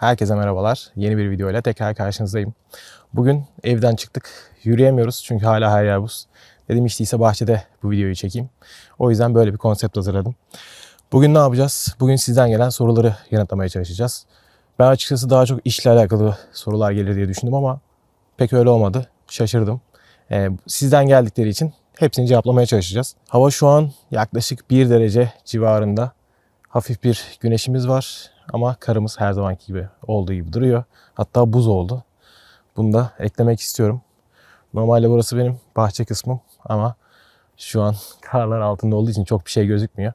Herkese merhabalar. Yeni bir videoyla tekrar karşınızdayım. Bugün evden çıktık. Yürüyemiyoruz çünkü hala her yer buz. Dedim işte ise bahçede bu videoyu çekeyim. O yüzden böyle bir konsept hazırladım. Bugün ne yapacağız? Bugün sizden gelen soruları yanıtlamaya çalışacağız. Ben açıkçası daha çok işle alakalı sorular gelir diye düşündüm ama pek öyle olmadı. Şaşırdım. Ee, sizden geldikleri için hepsini cevaplamaya çalışacağız. Hava şu an yaklaşık 1 derece civarında. Hafif bir güneşimiz var ama karımız her zamanki gibi olduğu gibi duruyor. Hatta buz oldu. Bunu da eklemek istiyorum. Normalde burası benim bahçe kısmım ama şu an karlar altında olduğu için çok bir şey gözükmüyor.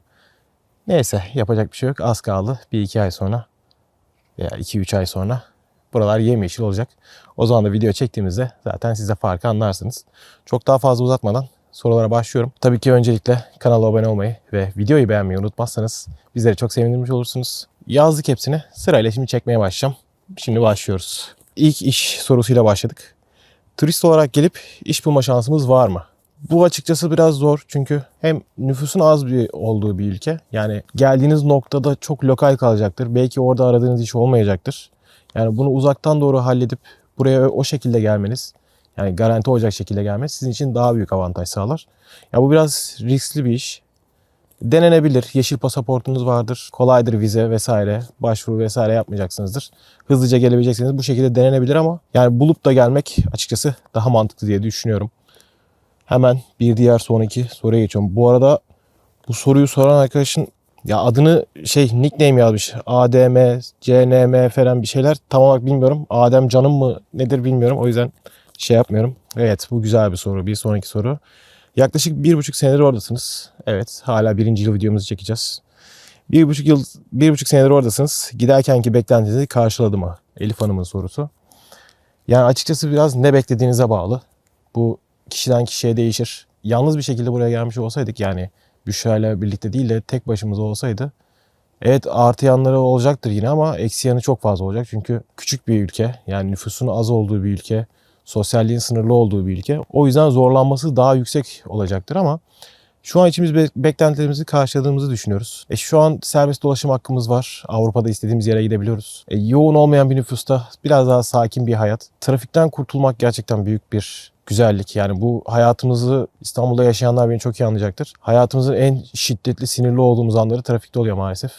Neyse yapacak bir şey yok. Az kaldı. Bir iki ay sonra veya iki üç ay sonra buralar yemyeşil olacak. O zaman da video çektiğimizde zaten siz de farkı anlarsınız. Çok daha fazla uzatmadan sorulara başlıyorum. Tabii ki öncelikle kanala abone olmayı ve videoyu beğenmeyi unutmazsanız bizleri çok sevindirmiş olursunuz. Yazdık hepsini. Sırayla şimdi çekmeye başlayacağım. Şimdi başlıyoruz. İlk iş sorusuyla başladık. Turist olarak gelip iş bulma şansımız var mı? Bu açıkçası biraz zor çünkü hem nüfusun az bir olduğu bir ülke. Yani geldiğiniz noktada çok lokal kalacaktır. Belki orada aradığınız iş olmayacaktır. Yani bunu uzaktan doğru halledip buraya o şekilde gelmeniz yani garanti olacak şekilde gelmesi sizin için daha büyük avantaj sağlar. Ya bu biraz riskli bir iş. Denenebilir. Yeşil pasaportunuz vardır. Kolaydır vize vesaire. Başvuru vesaire yapmayacaksınızdır. Hızlıca gelebileceksiniz. Bu şekilde denenebilir ama yani bulup da gelmek açıkçası daha mantıklı diye düşünüyorum. Hemen bir diğer sonraki soruya geçiyorum. Bu arada bu soruyu soran arkadaşın ya adını şey nickname yazmış. ADM, CNM falan bir şeyler. Tam olarak bilmiyorum. Adem canım mı nedir bilmiyorum. O yüzden şey yapmıyorum. Evet bu güzel bir soru. Bir sonraki soru. Yaklaşık bir buçuk senedir oradasınız. Evet hala birinci yıl videomuzu çekeceğiz. Bir buçuk yıl, bir buçuk senedir oradasınız. Giderkenki beklentinizi karşıladı mı? Elif Hanım'ın sorusu. Yani açıkçası biraz ne beklediğinize bağlı. Bu kişiden kişiye değişir. Yalnız bir şekilde buraya gelmiş olsaydık yani Büşra ile birlikte değil de tek başımıza olsaydı Evet artı yanları olacaktır yine ama eksi yanı çok fazla olacak. Çünkü küçük bir ülke yani nüfusun az olduğu bir ülke, sosyalliğin sınırlı olduğu bir ülke. O yüzden zorlanması daha yüksek olacaktır ama şu an içimiz be- beklentilerimizi karşıladığımızı düşünüyoruz. E şu an serbest dolaşım hakkımız var. Avrupa'da istediğimiz yere gidebiliyoruz. E yoğun olmayan bir nüfusta biraz daha sakin bir hayat. Trafikten kurtulmak gerçekten büyük bir güzellik. Yani bu hayatımızı İstanbul'da yaşayanlar beni çok iyi anlayacaktır. Hayatımızın en şiddetli sinirli olduğumuz anları trafikte oluyor maalesef.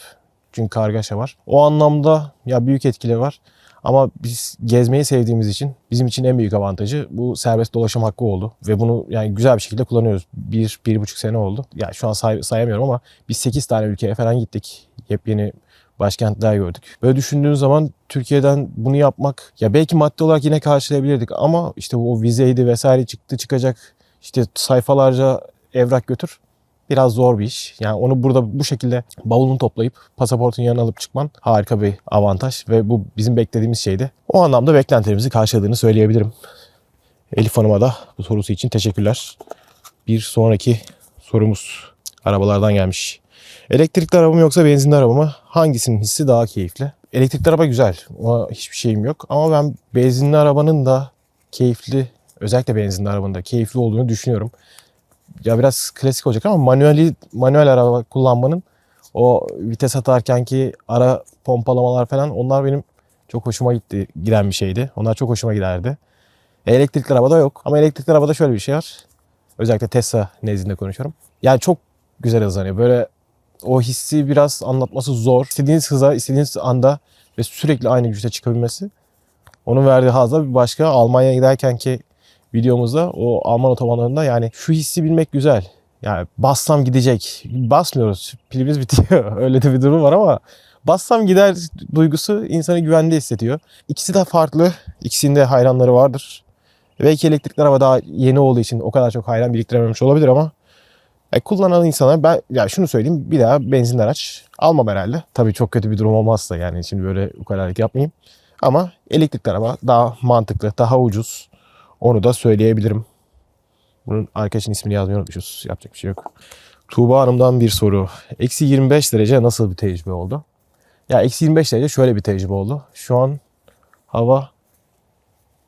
Çünkü kargaşa var. O anlamda ya büyük etkileri var. Ama biz gezmeyi sevdiğimiz için bizim için en büyük avantajı bu serbest dolaşım hakkı oldu. Ve bunu yani güzel bir şekilde kullanıyoruz. Bir, bir buçuk sene oldu. Ya şu an say- sayamıyorum ama biz 8 tane ülkeye falan gittik. Yepyeni başkentler gördük. Böyle düşündüğün zaman Türkiye'den bunu yapmak ya belki maddi olarak yine karşılayabilirdik ama işte o vizeydi vesaire çıktı çıkacak işte sayfalarca evrak götür biraz zor bir iş. Yani onu burada bu şekilde bavulunu toplayıp pasaportun yanına alıp çıkman harika bir avantaj ve bu bizim beklediğimiz şeydi. O anlamda beklentilerimizi karşıladığını söyleyebilirim. Elif Hanım'a da bu sorusu için teşekkürler. Bir sonraki sorumuz arabalardan gelmiş. Elektrikli araba mı yoksa benzinli araba mı? Hangisinin hissi daha keyifli? Elektrikli araba güzel. Ona hiçbir şeyim yok. Ama ben benzinli arabanın da keyifli, özellikle benzinli arabanın da keyifli olduğunu düşünüyorum ya biraz klasik olacak ama manueli manuel araba kullanmanın o vites atarken ki ara pompalamalar falan onlar benim çok hoşuma gitti giden bir şeydi. Onlar çok hoşuma giderdi. Elektrikli arabada yok ama elektrikli arabada şöyle bir şey var. Özellikle Tesla nezdinde konuşuyorum. Yani çok güzel hızlanıyor. Böyle o hissi biraz anlatması zor. İstediğiniz hıza, istediğiniz anda ve sürekli aynı güçte çıkabilmesi. Onun verdiği hazda bir başka. Almanya'ya giderken ki videomuzda o Alman otobanlarında yani şu hissi bilmek güzel. Yani bassam gidecek. Basmıyoruz. Pilimiz bitiyor. Öyle de bir durum var ama bassam gider duygusu insanı güvende hissediyor. İkisi de farklı. İkisinin de hayranları vardır. Belki elektrikli araba daha yeni olduğu için o kadar çok hayran biriktirememiş olabilir ama e, kullanan insanlar ben ya şunu söyleyeyim bir daha benzinli araç almam herhalde. Tabii çok kötü bir durum olmazsa yani şimdi böyle ukalalık yapmayayım. Ama elektrikli araba daha mantıklı, daha ucuz. Onu da söyleyebilirim. Bunun arkadaşın ismini yazmayı unutmuşuz. Yapacak bir şey yok. Tuğba Hanım'dan bir soru. Eksi 25 derece nasıl bir tecrübe oldu? Ya eksi 25 derece şöyle bir tecrübe oldu. Şu an hava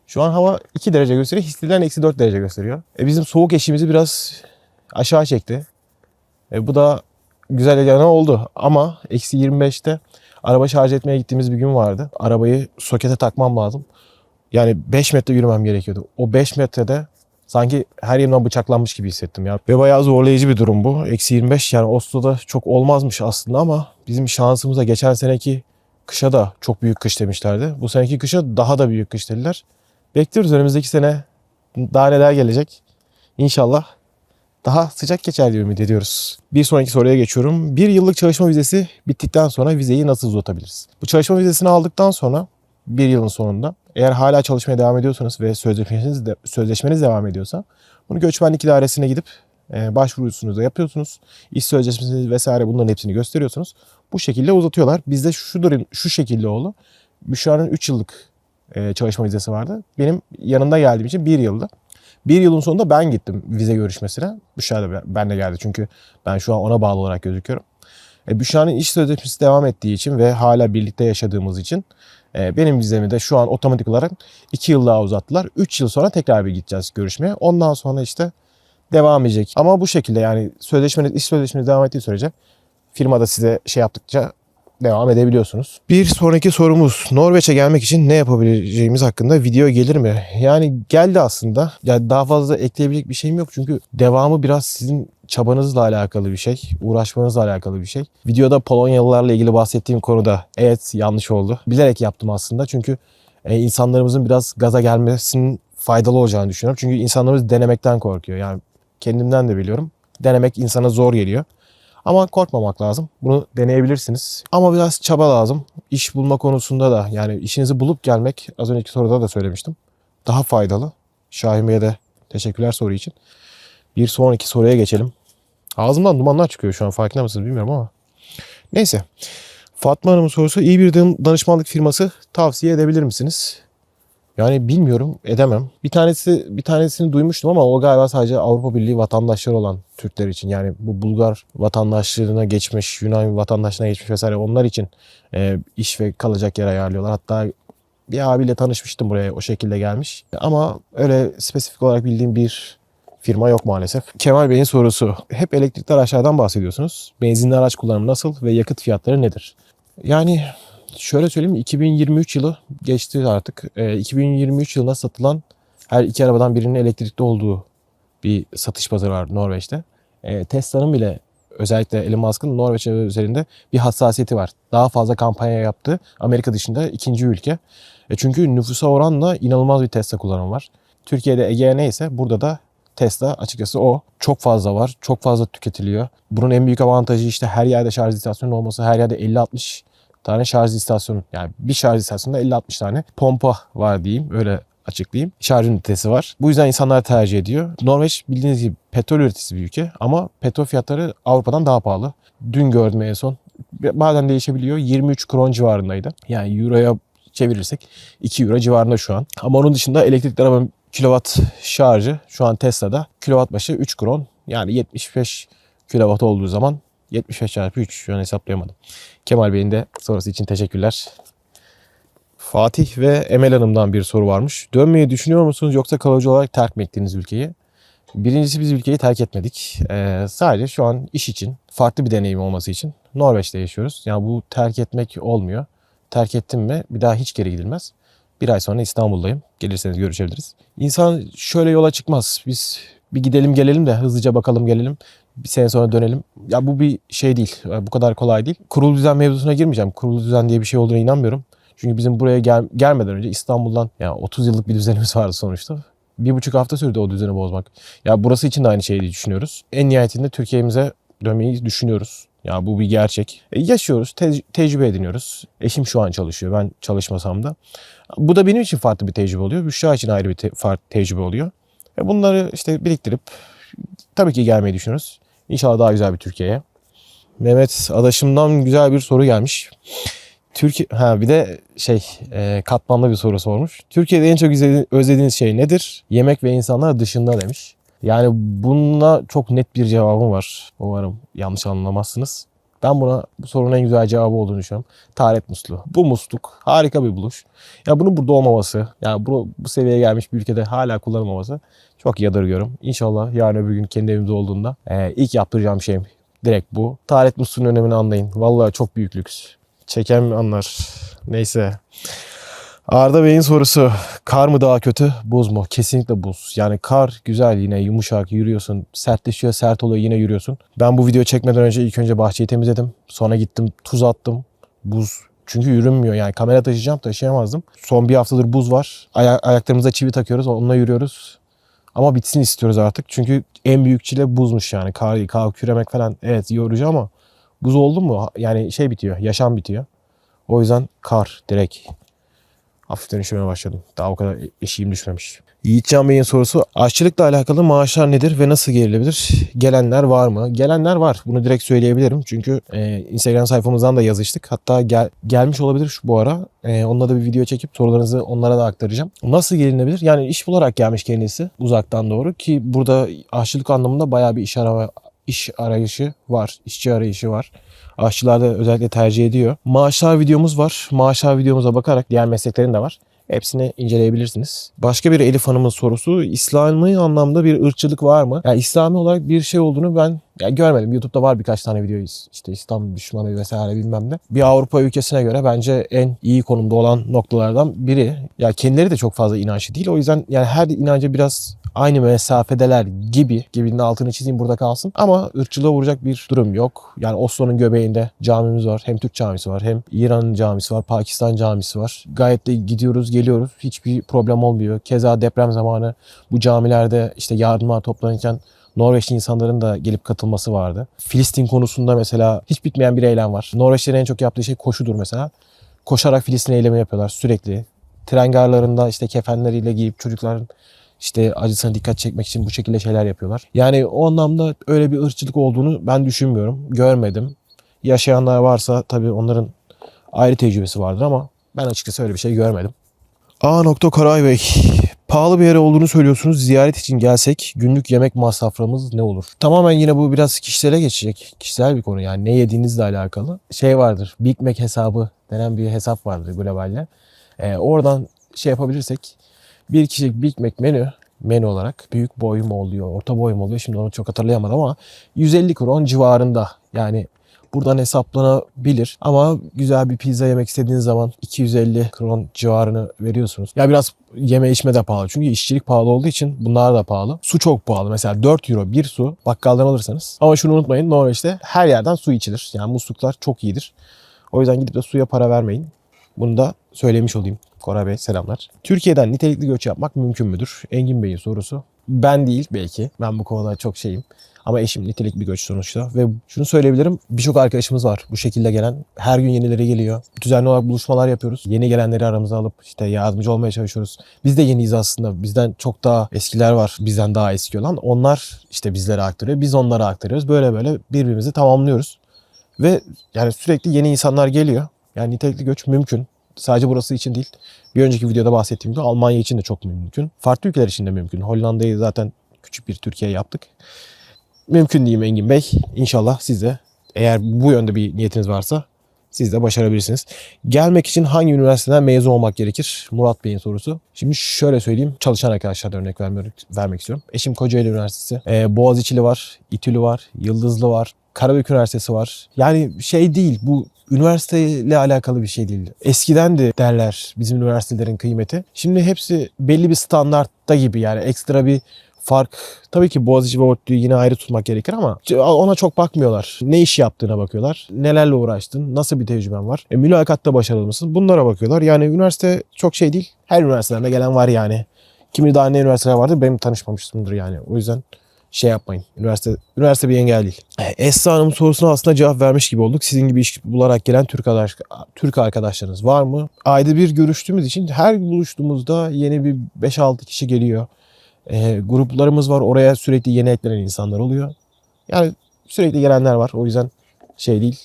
şu an hava 2 derece gösteriyor. Hissedilen eksi 4 derece gösteriyor. E bizim soğuk eşiğimizi biraz aşağı çekti. E bu da güzel yanı oldu. Ama eksi 25'te Araba şarj etmeye gittiğimiz bir gün vardı. Arabayı sokete takmam lazım. Yani 5 metre yürümem gerekiyordu. O 5 metrede sanki her yerimden bıçaklanmış gibi hissettim ya. Ve bayağı zorlayıcı bir durum bu. Eksi 25 yani Oslo'da çok olmazmış aslında ama bizim şansımıza geçen seneki kışa da çok büyük kış demişlerdi. Bu seneki kışa daha da büyük kış dediler. Bekliyoruz önümüzdeki sene daha neler gelecek. İnşallah daha sıcak geçer diye ümit ediyoruz. Bir sonraki soruya geçiyorum. Bir yıllık çalışma vizesi bittikten sonra vizeyi nasıl uzatabiliriz? Bu çalışma vizesini aldıktan sonra bir yılın sonunda eğer hala çalışmaya devam ediyorsanız ve sözleşmeniz, de, sözleşmeniz devam ediyorsa bunu göçmenlik idaresine gidip e, başvurusunuzu yapıyorsunuz. İş sözleşmesi vesaire bunların hepsini gösteriyorsunuz. Bu şekilde uzatıyorlar. Bizde şu durum şu şekilde oldu. Büşra'nın 3 yıllık e, çalışma vizesi vardı. Benim yanında geldiğim için 1 yıldı. Bir yılın sonunda ben gittim vize görüşmesine. Büşra da benle geldi çünkü ben şu an ona bağlı olarak gözüküyorum. E, Büşra'nın iş sözleşmesi devam ettiği için ve hala birlikte yaşadığımız için benim vizemi de şu an otomatik olarak 2 yıl daha uzattılar. 3 yıl sonra tekrar bir gideceğiz görüşmeye. Ondan sonra işte devam edecek. Ama bu şekilde yani sözleşmeniz, iş sözleşmeniz devam ettiği sürece firmada size şey yaptıkça devam edebiliyorsunuz. Bir sonraki sorumuz Norveç'e gelmek için ne yapabileceğimiz hakkında video gelir mi? Yani geldi aslında. Yani daha fazla ekleyebilecek bir şeyim yok çünkü devamı biraz sizin çabanızla alakalı bir şey, uğraşmanızla alakalı bir şey. Videoda Polonyalılarla ilgili bahsettiğim konuda evet yanlış oldu. Bilerek yaptım aslında çünkü e, insanlarımızın biraz gaza gelmesinin faydalı olacağını düşünüyorum. Çünkü insanlarımız denemekten korkuyor. Yani kendimden de biliyorum. Denemek insana zor geliyor. Ama korkmamak lazım. Bunu deneyebilirsiniz. Ama biraz çaba lazım. İş bulma konusunda da yani işinizi bulup gelmek az önceki soruda da söylemiştim. Daha faydalı. Şahin Bey'e de teşekkürler soru için. Bir sonraki soruya geçelim. Ağzımdan dumanlar çıkıyor şu an farkında mısınız bilmiyorum ama. Neyse. Fatma Hanım'ın sorusu iyi bir danışmanlık firması tavsiye edebilir misiniz? Yani bilmiyorum, edemem. Bir tanesi bir tanesini duymuştum ama o galiba sadece Avrupa Birliği vatandaşları olan Türkler için. Yani bu Bulgar vatandaşlığına geçmiş, Yunan vatandaşlığına geçmiş vesaire onlar için e, iş ve kalacak yer ayarlıyorlar. Hatta bir abiyle tanışmıştım buraya o şekilde gelmiş. Ama öyle spesifik olarak bildiğim bir firma yok maalesef. Kemal Bey'in sorusu. Hep elektrikli araçlardan bahsediyorsunuz. Benzinli araç kullanımı nasıl ve yakıt fiyatları nedir? Yani şöyle söyleyeyim 2023 yılı geçti artık. E, 2023 yılında satılan her iki arabadan birinin elektrikli olduğu bir satış pazarı var Norveç'te. E, Tesla'nın bile özellikle Elon Musk'ın Norveç üzerinde bir hassasiyeti var. Daha fazla kampanya yaptı. Amerika dışında ikinci ülke. E, çünkü nüfusa oranla inanılmaz bir Tesla kullanımı var. Türkiye'de Ege neyse burada da Tesla açıkçası o. Çok fazla var. Çok fazla tüketiliyor. Bunun en büyük avantajı işte her yerde şarj istasyonu olması. Her yerde 50-60 tane şarj istasyonu. Yani bir şarj istasyonunda 50-60 tane pompa var diyeyim. Öyle açıklayayım. Şarj ünitesi var. Bu yüzden insanlar tercih ediyor. Norveç bildiğiniz gibi petrol üreticisi bir ülke ama petrol fiyatları Avrupa'dan daha pahalı. Dün gördüm en son. Bazen değişebiliyor. 23 kron civarındaydı. Yani euroya çevirirsek 2 euro civarında şu an. Ama onun dışında elektrikli arabanın kilowatt şarjı şu an Tesla'da kilowatt başı 3 kron. Yani 75 kilowatt olduğu zaman 75 çarpı 3 şu an hesaplayamadım. Kemal Bey'in de sorusu için teşekkürler. Fatih ve Emel Hanım'dan bir soru varmış. Dönmeyi düşünüyor musunuz yoksa kalıcı olarak terk mi ettiğiniz ülkeyi? Birincisi biz ülkeyi terk etmedik. Ee, sadece şu an iş için, farklı bir deneyim olması için Norveç'te yaşıyoruz. Yani bu terk etmek olmuyor. Terk ettim mi bir daha hiç geri gidilmez. Bir ay sonra İstanbul'dayım. Gelirseniz görüşebiliriz. İnsan şöyle yola çıkmaz. Biz bir gidelim gelelim de hızlıca bakalım gelelim. Bir sene sonra dönelim. Ya bu bir şey değil. Bu kadar kolay değil. Kurulu düzen mevzusuna girmeyeceğim. Kurulu düzen diye bir şey olduğuna inanmıyorum. Çünkü bizim buraya gel gelmeden önce İstanbul'dan yani 30 yıllık bir düzenimiz vardı sonuçta. Bir buçuk hafta sürdü o düzeni bozmak. Ya burası için de aynı şeyi düşünüyoruz. En nihayetinde Türkiye'mize dönmeyi düşünüyoruz. Ya bu bir gerçek. E, yaşıyoruz, te- tecrübe ediniyoruz. Eşim şu an çalışıyor. Ben çalışmasam da. Bu da benim için farklı bir tecrübe oluyor. Büşra için ayrı bir te- farklı tecrübe oluyor. E bunları işte biriktirip tabii ki gelmeyi düşünüyoruz. İnşallah daha güzel bir Türkiye'ye. Mehmet Adaşım'dan güzel bir soru gelmiş. Türkiye ha bir de şey e, katmanlı bir soru sormuş. Türkiye'de en çok özlediğiniz şey nedir? Yemek ve insanlar dışında demiş. Yani bununla çok net bir cevabım var. Umarım yanlış anlamazsınız. Ben buna bu sorunun en güzel cevabı olduğunu düşünüyorum. Taharet musluğu. Bu musluk harika bir buluş. Ya bunun burada olmaması, yani bu, bu seviyeye gelmiş bir ülkede hala kullanılmaması çok yadırgıyorum. İnşallah yarın öbür gün kendi evimde olduğunda e, ilk yaptıracağım şey direkt bu. Taharet musluğunun önemini anlayın. Vallahi çok büyük lüks. Çeken anlar. Neyse. Arda Bey'in sorusu. Kar mı daha kötü, buz mu? Kesinlikle buz. Yani kar güzel yine yumuşak yürüyorsun. Sertleşiyor, sert oluyor yine yürüyorsun. Ben bu video çekmeden önce ilk önce bahçeyi temizledim. Sonra gittim tuz attım. Buz çünkü yürünmüyor yani kamera taşıyacağım taşıyamazdım. Son bir haftadır buz var. Aya- ayaklarımıza çivi takıyoruz onunla yürüyoruz. Ama bitsin istiyoruz artık. Çünkü en büyük çile buzmuş yani. Kar, kar küremek falan evet yorucu ama buz oldu mu yani şey bitiyor. Yaşam bitiyor. O yüzden kar direkt. Hafiften üşümeye başladım. Daha o kadar eşiğim düşmemiş. Yiğitcan Bey'in sorusu aşçılıkla alakalı maaşlar nedir ve nasıl gerilebilir? Gelenler var mı? Gelenler var. Bunu direkt söyleyebilirim. Çünkü e, Instagram sayfamızdan da yazıştık. Hatta gel, gelmiş olabilir şu bu ara. E, onunla da bir video çekip sorularınızı onlara da aktaracağım. Nasıl gelinebilir? Yani iş bularak gelmiş kendisi uzaktan doğru ki burada aşçılık anlamında bayağı bir iş arama iş arayışı var. işçi arayışı var. Aşçılar da özellikle tercih ediyor. Maaşlar videomuz var. Maaşlar videomuza bakarak diğer mesleklerin de var. Hepsini inceleyebilirsiniz. Başka bir Elif Hanım'ın sorusu İslami anlamda bir ırkçılık var mı? Yani İslami olarak bir şey olduğunu ben ya görmedim. YouTube'da var birkaç tane video işte İslam düşmanı vesaire bilmem ne. Bir Avrupa ülkesine göre bence en iyi konumda olan noktalardan biri. Ya kendileri de çok fazla inançlı değil. O yüzden yani her inanca biraz aynı mesafedeler gibi gibinin altını çizeyim burada kalsın. Ama ırkçılığa vuracak bir durum yok. Yani Oslo'nun göbeğinde camimiz var. Hem Türk camisi var hem İran camisi var. Pakistan camisi var. Gayet de gidiyoruz geliyoruz. Hiçbir problem olmuyor. Keza deprem zamanı bu camilerde işte yardımlar toplanırken Norveçli insanların da gelip katılması vardı. Filistin konusunda mesela hiç bitmeyen bir eylem var. Norveçlerin en çok yaptığı şey koşudur mesela. Koşarak Filistin eylemi yapıyorlar sürekli. Tren garlarında işte kefenleriyle giyip çocukların işte acısına dikkat çekmek için bu şekilde şeyler yapıyorlar. Yani o anlamda öyle bir ırkçılık olduğunu ben düşünmüyorum. Görmedim. Yaşayanlar varsa tabii onların ayrı tecrübesi vardır ama ben açıkçası öyle bir şey görmedim. A. Koray Bey. Pahalı bir yer olduğunu söylüyorsunuz. Ziyaret için gelsek günlük yemek masraflarımız ne olur? Tamamen yine bu biraz kişilere geçecek. Kişisel bir konu yani ne yediğinizle alakalı. Şey vardır Big Mac hesabı denen bir hesap vardır globalde. Ee, oradan şey yapabilirsek bir kişilik Big Mac menü menü olarak büyük boy mu oluyor, orta boy mu oluyor şimdi onu çok hatırlayamadım ama 150 kron civarında yani buradan hesaplanabilir. Ama güzel bir pizza yemek istediğiniz zaman 250 kron civarını veriyorsunuz. Ya biraz yeme içme de pahalı. Çünkü işçilik pahalı olduğu için bunlar da pahalı. Su çok pahalı. Mesela 4 euro bir su bakkaldan alırsanız. Ama şunu unutmayın Norveç'te her yerden su içilir. Yani musluklar çok iyidir. O yüzden gidip de suya para vermeyin. Bunu da söylemiş olayım. Koray Bey selamlar. Türkiye'den nitelikli göç yapmak mümkün müdür? Engin Bey'in sorusu. Ben değil belki. Ben bu konuda çok şeyim. Ama eşim nitelikli bir göç sonuçta. Ve şunu söyleyebilirim. Birçok arkadaşımız var bu şekilde gelen. Her gün yenileri geliyor. Düzenli olarak buluşmalar yapıyoruz. Yeni gelenleri aramıza alıp işte yardımcı olmaya çalışıyoruz. Biz de yeniyiz aslında. Bizden çok daha eskiler var. Bizden daha eski olan. Onlar işte bizlere aktarıyor. Biz onlara aktarıyoruz. Böyle böyle birbirimizi tamamlıyoruz. Ve yani sürekli yeni insanlar geliyor. Yani nitelikli göç mümkün. Sadece burası için değil. Bir önceki videoda bahsettiğim gibi Almanya için de çok mümkün. Farklı ülkeler için de mümkün. Hollanda'yı zaten küçük bir Türkiye yaptık. Mümkün diyeyim Engin Bey. İnşallah siz de eğer bu yönde bir niyetiniz varsa siz de başarabilirsiniz. Gelmek için hangi üniversiteden mezun olmak gerekir? Murat Bey'in sorusu. Şimdi şöyle söyleyeyim. Çalışan arkadaşlardan örnek vermek, vermek istiyorum. Eşim Kocaeli Üniversitesi. Ee, Boğaziçi'li var, İTÜ'lü var, Yıldızlı var, Karabük Üniversitesi var. Yani şey değil bu üniversiteyle alakalı bir şey değil. Eskiden de derler bizim üniversitelerin kıymeti. Şimdi hepsi belli bir standartta gibi yani ekstra bir fark tabii ki Boğaziçi ve ODTÜ'yü yine ayrı tutmak gerekir ama ona çok bakmıyorlar. Ne iş yaptığına bakıyorlar. Nelerle uğraştın, nasıl bir tecrüben var. E, mülakatta başarılı mısın? Bunlara bakıyorlar. Yani üniversite çok şey değil. Her üniversiteden gelen var yani. Kimi daha ne üniversiteler vardır benim tanışmamışımdır yani. O yüzden şey yapmayın. Üniversite üniversite bir engel değil. E, Esra Hanım'ın sorusuna aslında cevap vermiş gibi olduk. Sizin gibi iş bularak gelen Türk, arkadaş, Türk arkadaşlarınız var mı? Ayda bir görüştüğümüz için her buluştuğumuzda yeni bir 5-6 kişi geliyor. E, gruplarımız var. Oraya sürekli yeni eklenen insanlar oluyor. Yani sürekli gelenler var. O yüzden şey değil.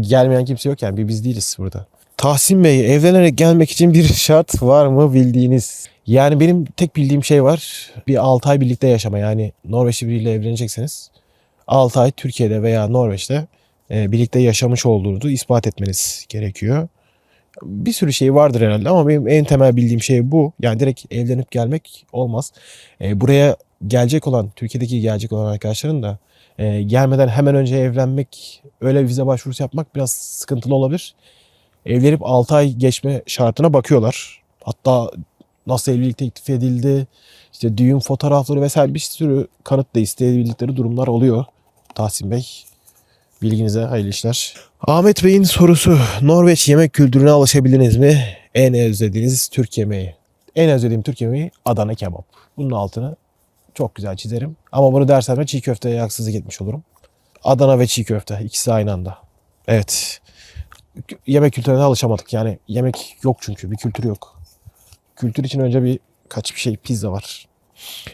Gelmeyen kimse yok yani. Bir biz değiliz burada. Tahsin Bey evlenerek gelmek için bir şart var mı bildiğiniz? Yani benim tek bildiğim şey var. Bir 6 ay birlikte yaşama. Yani Norveçli biriyle evlenecekseniz 6 ay Türkiye'de veya Norveç'te birlikte yaşamış olduğunuzu ispat etmeniz gerekiyor. Bir sürü şey vardır herhalde ama benim en temel bildiğim şey bu. Yani direkt evlenip gelmek olmaz. E, buraya gelecek olan, Türkiye'deki gelecek olan arkadaşların da e, gelmeden hemen önce evlenmek, öyle vize başvurusu yapmak biraz sıkıntılı olabilir. Evlenip 6 ay geçme şartına bakıyorlar. Hatta nasıl evlilik teklif edildi, işte düğün fotoğrafları vesaire bir sürü kanıt da isteyebildikleri durumlar oluyor. Tahsin Bey bilginize hayırlı işler. Ahmet Bey'in sorusu Norveç yemek kültürüne alışabildiniz mi? En özlediğiniz Türk yemeği. En özlediğim Türk yemeği Adana kebap. Bunun altını çok güzel çizerim. Ama bunu dersem de çiğ köfteye haksızlık etmiş olurum. Adana ve çiğ köfte ikisi aynı anda. Evet. Yemek kültürüne alışamadık. Yani yemek yok çünkü bir kültür yok. Kültür için önce bir kaç bir şey pizza var.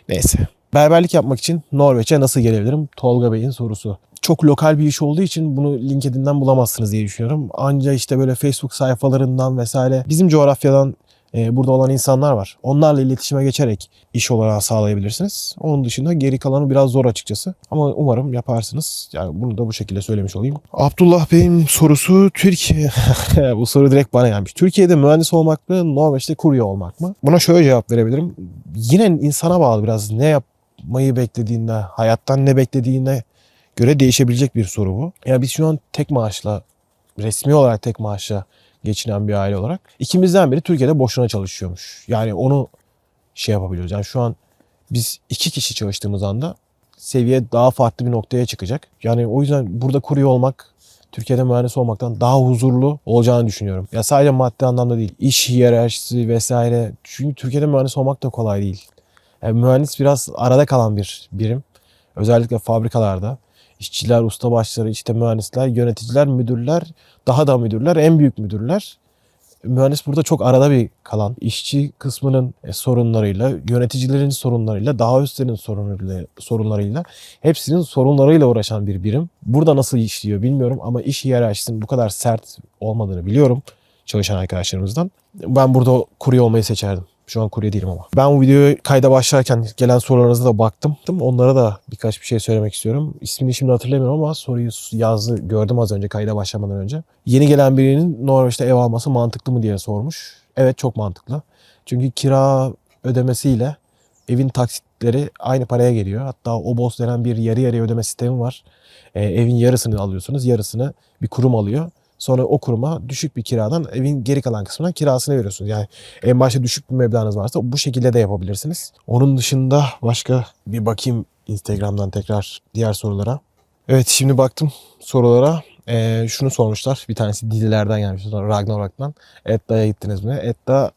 Neyse. Berberlik yapmak için Norveç'e nasıl gelebilirim? Tolga Bey'in sorusu. Çok lokal bir iş olduğu için bunu LinkedIn'den bulamazsınız diye düşünüyorum. Anca işte böyle Facebook sayfalarından vesaire bizim coğrafyadan e, burada olan insanlar var. Onlarla iletişime geçerek iş olarak sağlayabilirsiniz. Onun dışında geri kalanı biraz zor açıkçası. Ama umarım yaparsınız. Yani bunu da bu şekilde söylemiş olayım. Abdullah Bey'in sorusu Türkiye. bu soru direkt bana gelmiş. Türkiye'de mühendis olmak mı, Norveç'te kurye olmak mı? Buna şöyle cevap verebilirim. Yine insana bağlı biraz. Ne yapmayı beklediğinde, hayattan ne beklediğine göre değişebilecek bir soru bu. Yani biz şu an tek maaşla, resmi olarak tek maaşla geçinen bir aile olarak ikimizden biri Türkiye'de boşuna çalışıyormuş. Yani onu şey yapabiliyoruz. Yani şu an biz iki kişi çalıştığımız anda seviye daha farklı bir noktaya çıkacak. Yani o yüzden burada kurye olmak Türkiye'de mühendis olmaktan daha huzurlu olacağını düşünüyorum. Ya sadece maddi anlamda değil. iş hiyerarşisi vesaire. Çünkü Türkiye'de mühendis olmak da kolay değil. Yani mühendis biraz arada kalan bir birim. Özellikle fabrikalarda. İşçiler, ustabaşları, işte mühendisler, yöneticiler, müdürler, daha da müdürler, en büyük müdürler. Mühendis burada çok arada bir kalan. işçi kısmının e, sorunlarıyla, yöneticilerin sorunlarıyla, daha üstlerin sorunlarıyla, sorunlarıyla, hepsinin sorunlarıyla uğraşan bir birim. Burada nasıl işliyor bilmiyorum ama iş hiyerarşisinin bu kadar sert olmadığını biliyorum çalışan arkadaşlarımızdan. Ben burada kurye olmayı seçerdim. Şu an kurye değilim ama. Ben bu videoyu kayda başlarken gelen sorularınıza da baktım. Onlara da birkaç bir şey söylemek istiyorum. İsmini şimdi hatırlamıyorum ama soruyu yazdı gördüm az önce kayda başlamadan önce. Yeni gelen birinin Norveç'te ev alması mantıklı mı diye sormuş. Evet çok mantıklı. Çünkü kira ödemesiyle evin taksitleri aynı paraya geliyor. Hatta o BOS denen bir yarı yarıya ödeme sistemi var. Ee, evin yarısını alıyorsunuz, yarısını bir kurum alıyor. Sonra o kuruma düşük bir kiradan evin geri kalan kısmına kirasını veriyorsunuz. Yani en başta düşük bir meblağınız varsa bu şekilde de yapabilirsiniz. Onun dışında başka bir bakayım Instagram'dan tekrar diğer sorulara. Evet şimdi baktım sorulara. Ee, şunu sormuşlar. Bir tanesi dizilerden gelmiş. Ragnarok'tan. Edda'ya gittiniz mi? Edda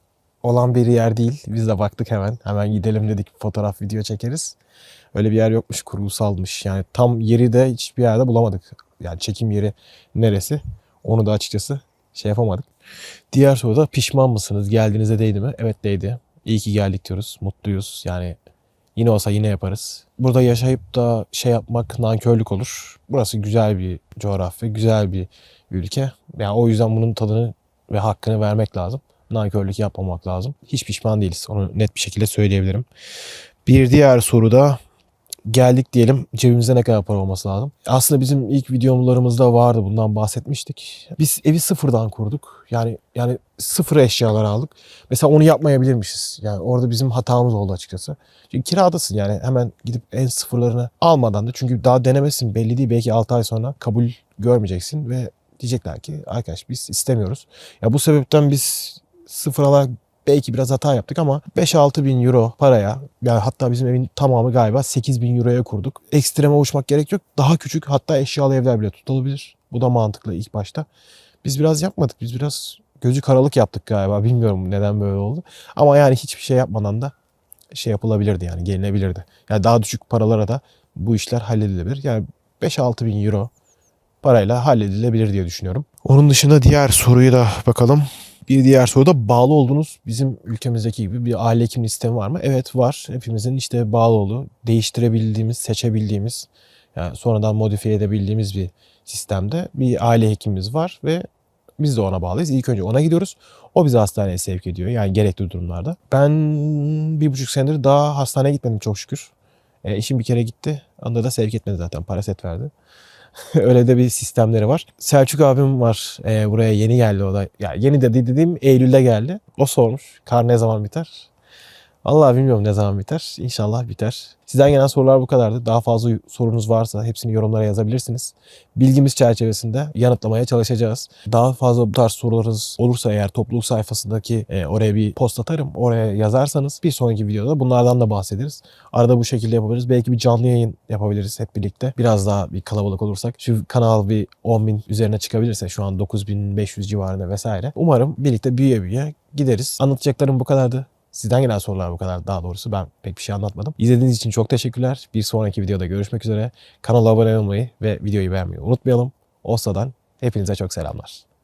olan bir yer değil. Biz de baktık hemen. Hemen gidelim dedik. Fotoğraf, video çekeriz. Öyle bir yer yokmuş. Kurgusalmış. Yani tam yeri de hiçbir yerde bulamadık. Yani çekim yeri neresi? Onu da açıkçası şey yapamadık. Diğer soruda pişman mısınız? Geldiğinize değdi mi? Evet değdi. İyi ki geldik diyoruz. Mutluyuz. Yani yine olsa yine yaparız. Burada yaşayıp da şey yapmak nankörlük olur. Burası güzel bir coğrafya, güzel bir ülke. Yani o yüzden bunun tadını ve hakkını vermek lazım. Nankörlük yapmamak lazım. Hiç pişman değiliz. Onu net bir şekilde söyleyebilirim. Bir diğer soruda geldik diyelim cebimizde ne kadar para olması lazım. Aslında bizim ilk videolarımızda vardı bundan bahsetmiştik. Biz evi sıfırdan kurduk. Yani yani sıfır eşyalar aldık. Mesela onu yapmayabilirmişiz. Yani orada bizim hatamız oldu açıkçası. Çünkü kiradasın yani hemen gidip en sıfırlarını almadan da çünkü daha denemesin belli değil belki 6 ay sonra kabul görmeyeceksin ve diyecekler ki arkadaş biz istemiyoruz. Ya bu sebepten biz sıfır alarak belki biraz hata yaptık ama 5-6 bin euro paraya yani hatta bizim evin tamamı galiba 8 bin euroya kurduk. Ekstreme uçmak gerek yok. Daha küçük hatta eşyalı evler bile tutulabilir. Bu da mantıklı ilk başta. Biz biraz yapmadık. Biz biraz gözü karalık yaptık galiba. Bilmiyorum neden böyle oldu. Ama yani hiçbir şey yapmadan da şey yapılabilirdi yani gelinebilirdi. Yani daha düşük paralara da bu işler halledilebilir. Yani 5-6 bin euro parayla halledilebilir diye düşünüyorum. Onun dışında diğer soruyu da bakalım. Bir diğer soru da bağlı olduğunuz bizim ülkemizdeki gibi bir aile hekimliği sistemi var mı? Evet var. Hepimizin işte bağlı olduğu, değiştirebildiğimiz, seçebildiğimiz, yani sonradan modifiye edebildiğimiz bir sistemde bir aile hekimimiz var ve biz de ona bağlıyız. İlk önce ona gidiyoruz. O bizi hastaneye sevk ediyor. Yani gerekli durumlarda. Ben bir buçuk senedir daha hastaneye gitmedim çok şükür. E, eşim bir kere gitti. Onda da sevk etmedi zaten. Paraset verdi. Öyle de bir sistemleri var. Selçuk abim var. Ee, buraya yeni geldi o da. Ya yeni de dediğim Eylül'de geldi. O sormuş. Kar ne zaman biter? Vallahi bilmiyorum ne zaman biter. İnşallah biter. Sizden gelen sorular bu kadardı. Daha fazla sorunuz varsa hepsini yorumlara yazabilirsiniz. Bilgimiz çerçevesinde yanıtlamaya çalışacağız. Daha fazla bu tarz sorularınız olursa eğer topluluk sayfasındaki e, oraya bir post atarım. Oraya yazarsanız bir sonraki videoda bunlardan da bahsederiz. Arada bu şekilde yapabiliriz. Belki bir canlı yayın yapabiliriz hep birlikte. Biraz daha bir kalabalık olursak. Şu kanal bir 10.000 üzerine çıkabilirse şu an 9500 civarında vesaire. Umarım birlikte büyüye büyüye gideriz. Anlatacaklarım bu kadardı. Sizden gelen sorular bu kadar daha doğrusu. Ben pek bir şey anlatmadım. İzlediğiniz için çok teşekkürler. Bir sonraki videoda görüşmek üzere. Kanala abone olmayı ve videoyu beğenmeyi unutmayalım. Osa'dan hepinize çok selamlar.